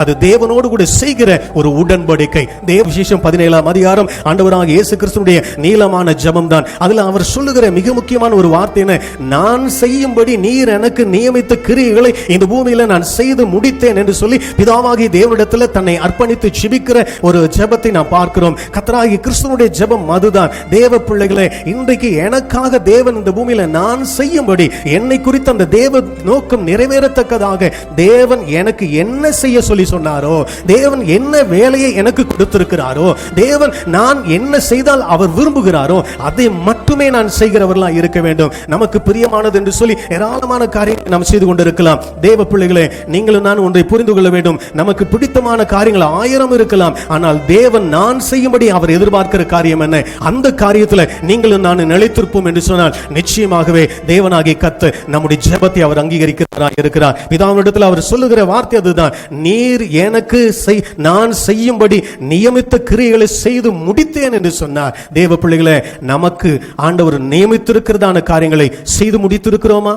அது தேவனோடு கூட செய்கிற ஒரு உடன்படிக்கை. தேவ விசேஷம் பதினேழாம் அதிகாரம் ஆண்டவராக இயேசு கிறிஸ்துடைய நீளமான ஜெபம் தான் அதுல அவர் சொல்லுகிற மிக முக்கியமான ஒரு வார்த்தை என்ன? நான் செய்யும்படி நீர் எனக்கு நியமித்த கிரியைகளை இந்த பூமியில நான் செய்து முடித்தேன் என்று சொல்லி பிதாவாகி தேவனிடத்துல தன்னை அர்ப்பணித்து ஜெபிக்கிற ஒரு ஜெபத்தை நாம் பார்க்கிறோம். கத்தராகி கிறிஸ்துவனுடைய ஜெபம் அதுதான். தேவ பிள்ளைகளை இன்றைக்கு எனக்காக தேவன் இந்த பூமியில நான் செய்யும்படி என்னை குறித்த அந்த தேவ நோக்கம் நிறைவேறத்தக்கதாக தேவன் எனக்கு என்ன செய்ய சொல்லி சொன்னாரோ? தேவன் என்ன வேலையை எனக்கு கொடுத்திருக்கிறாரோ? தேவன் நான் என்ன செய்தால் அவர் விரும்புகிறாரோ அதை மட்டுமே நான் செய்கிறவர்களாக இருக்க வேண்டும். நமக்கு பிரியமானது என்று சொல்லி ஏராளமான காரியங்களை நாம் செய்து கொண்டிருக்கலாம். தேவ பிள்ளைகளே நீங்களும் நான் ஒன்றை புரிந்து கொள்ள வேண்டும். நமக்கு பிடித்தமான காரியங்கள் ஆயிரம் இருக்கலாம். ஆனால் தேவன் நான் செய்யும்படி அவர் எதிர்பார்க்கிற காரியம் என்ன? அந்த காரியத்தில் நீங்களும் நான் நிலைத்திருப்போம் என்று சொன்னால் நிச்சயமாகவே தேவனாகிய கத்து நம்முடைய ஜெபத்தை அவர் அங்கீகரிக்கிறார் இருக்கிறார். பிதாவினிடத்தில் அவர் சொல்லுகிற வார்த்தை அதுதான். நீர் நீர் எனக்கு செய் நான் செய்யும்படி நியமித்த கிரியைகளை செய்து முடித்தேன் என்று சொன்னார். தேவ பிள்ளைகளை நமக்கு ஆண்டவர் நியமித்திருக்கிறதான காரியங்களை செய்து முடித்திருக்கிறோமா?